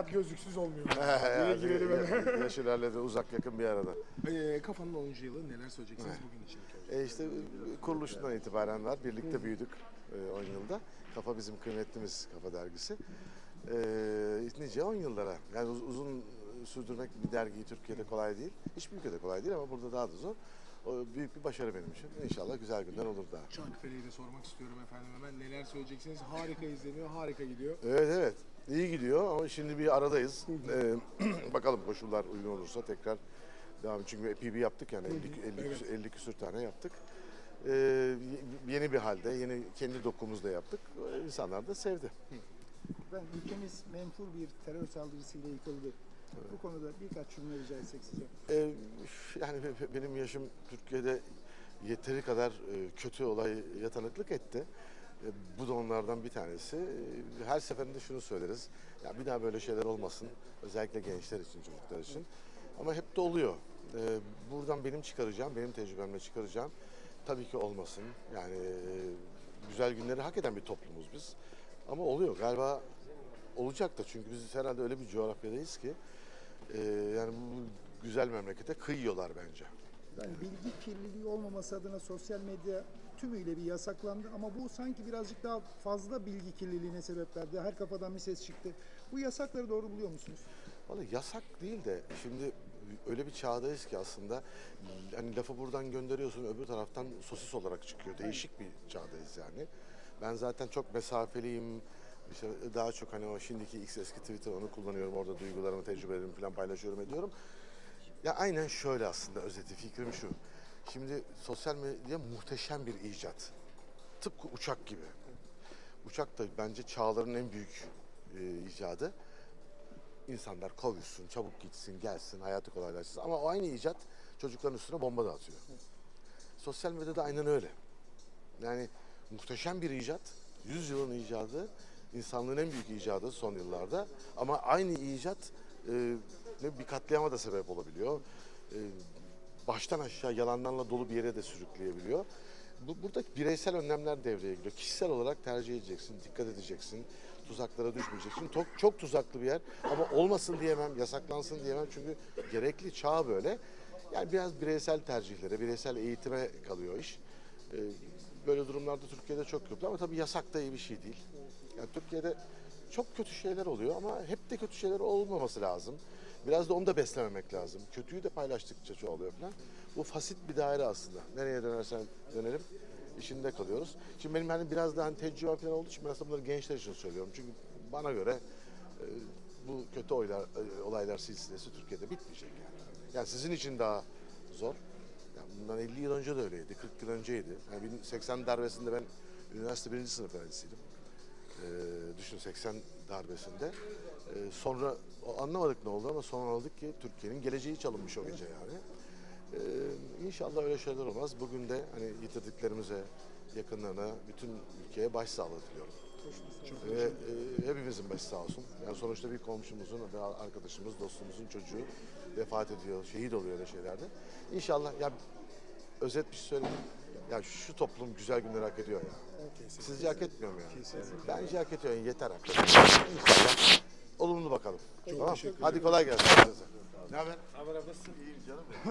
hayat gözlüksüz olmuyor. Yine girelim hemen. Yaş ilerledi uzak yakın bir arada. Ee, kafanın 10. yılı neler söyleyeceksiniz bugün için? E işte kuruluşundan itibaren var. Birlikte büyüdük e, 10 yılda. Kafa bizim kıymetlimiz Kafa dergisi. E, nice 10 yıllara. Yani uz- uzun sürdürmek bir dergiyi Türkiye'de kolay değil. Hiçbir ülkede kolay değil ama burada daha da zor. O büyük bir başarı benim için. İnşallah güzel günler olur daha. Çankırı'yı da sormak istiyorum efendim hemen. Neler söyleyeceksiniz? Harika izleniyor, harika gidiyor. Evet evet. İyi gidiyor ama şimdi bir aradayız. Ee, bakalım koşullar uygun olursa tekrar devam. Çünkü bir yaptık yani 50, 50, Evet. küsür, 50 küsür tane yaptık. Ee, yeni bir halde, yeni kendi dokumuzda yaptık. İnsanlar da sevdi. Ben ülkemiz menfur bir terör saldırısıyla yıkıldı. Bu konuda birkaç cümle rica etsek size. Ee, yani be- be- benim yaşım Türkiye'de yeteri kadar e, kötü olaya tanıklık etti. E, Bu da onlardan bir tanesi. E, Her seferinde şunu söyleriz. Ya bir daha böyle şeyler olmasın. Özellikle gençler için, çocuklar için. Ama hep de oluyor. Buradan benim çıkaracağım, benim tecrübemle çıkaracağım. Tabii ki olmasın. Yani güzel günleri hak eden bir toplumuz biz. Ama oluyor. Galiba olacak da çünkü biz herhalde öyle bir coğrafyadayız ki e, yani bu güzel memlekete kıyıyorlar bence. Yani bilgi kirliliği olmaması adına sosyal medya tümüyle bir yasaklandı ama bu sanki birazcık daha fazla bilgi kirliliğine sebep verdi. Her kafadan bir ses çıktı. Bu yasakları doğru buluyor musunuz? Vallahi yasak değil de şimdi öyle bir çağdayız ki aslında hani lafı buradan gönderiyorsun öbür taraftan sosis olarak çıkıyor. Değişik bir çağdayız yani. Ben zaten çok mesafeliyim. İşte daha çok hani o şimdiki X eski Twitter onu kullanıyorum. Orada duygularımı, tecrübelerimi falan paylaşıyorum ediyorum. Ya aynen şöyle aslında özeti fikrim şu. Şimdi sosyal medya muhteşem bir icat. Tıpkı uçak gibi. Uçak da bence çağların en büyük e, icadı insanlar kavuşsun, çabuk gitsin, gelsin, hayatı kolaylaşsın. Ama o aynı icat çocukların üstüne bomba da atıyor. Sosyal medyada aynen öyle. Yani muhteşem bir icat, 100 yılın icadı, insanlığın en büyük icadı son yıllarda. Ama aynı icat e, bir katliama da sebep olabiliyor. E, baştan aşağı yalanlarla dolu bir yere de sürükleyebiliyor. Bu, burada bireysel önlemler devreye giriyor. Kişisel olarak tercih edeceksin, dikkat edeceksin, tuzaklara düşmeyeceksin. Çok, çok tuzaklı bir yer ama olmasın diyemem, yasaklansın diyemem çünkü gerekli çağ böyle. Yani biraz bireysel tercihlere, bireysel eğitime kalıyor iş. Ee, böyle durumlarda Türkiye'de çok kötü ama tabii yasak da iyi bir şey değil. Yani Türkiye'de çok kötü şeyler oluyor ama hep de kötü şeyler olmaması lazım. Biraz da onu da beslememek lazım. Kötüyü de paylaştıkça çoğalıyor falan. Bu fasit bir daire aslında. Nereye dönersen dönelim işinde kalıyoruz. Şimdi benim hani biraz daha hani tecrübe falan olduğu için ben aslında bunları gençler için söylüyorum. Çünkü bana göre e, bu kötü oylar, e, olaylar silsilesi Türkiye'de bitmeyecek yani. Yani sizin için daha zor. Bundan 50 yıl önce de öyleydi, 40 yıl önceydi. Yani 80 darbesinde ben üniversite birinci sınıf öğrencisiydim. Ee, düşün 80 darbesinde. Ee, sonra anlamadık ne oldu ama sonra anladık ki Türkiye'nin geleceği çalınmış o gece yani. Ee, inşallah öyle şeyler olmaz. Bugün de hani yitirdiklerimize, yakınlarına, bütün ülkeye başsağlığı diliyorum. Ve e, hepimizin başı sağ olsun. Yani sonuçta bir komşumuzun ve arkadaşımız, dostumuzun çocuğu vefat ediyor, şehit oluyor öyle şeylerde. İnşallah ya özet bir şey söyleyeyim. Ya şu toplum güzel günler hak ediyor ya. Sizce hak etmiyor mu ya? Bence hak ediyor. Yani yeter hakikaten. İnşallah olumlu bakalım. tamam. teşekkür Hadi kolay gelsin. Ne haber? Haber nasılsın? İyiyim canım.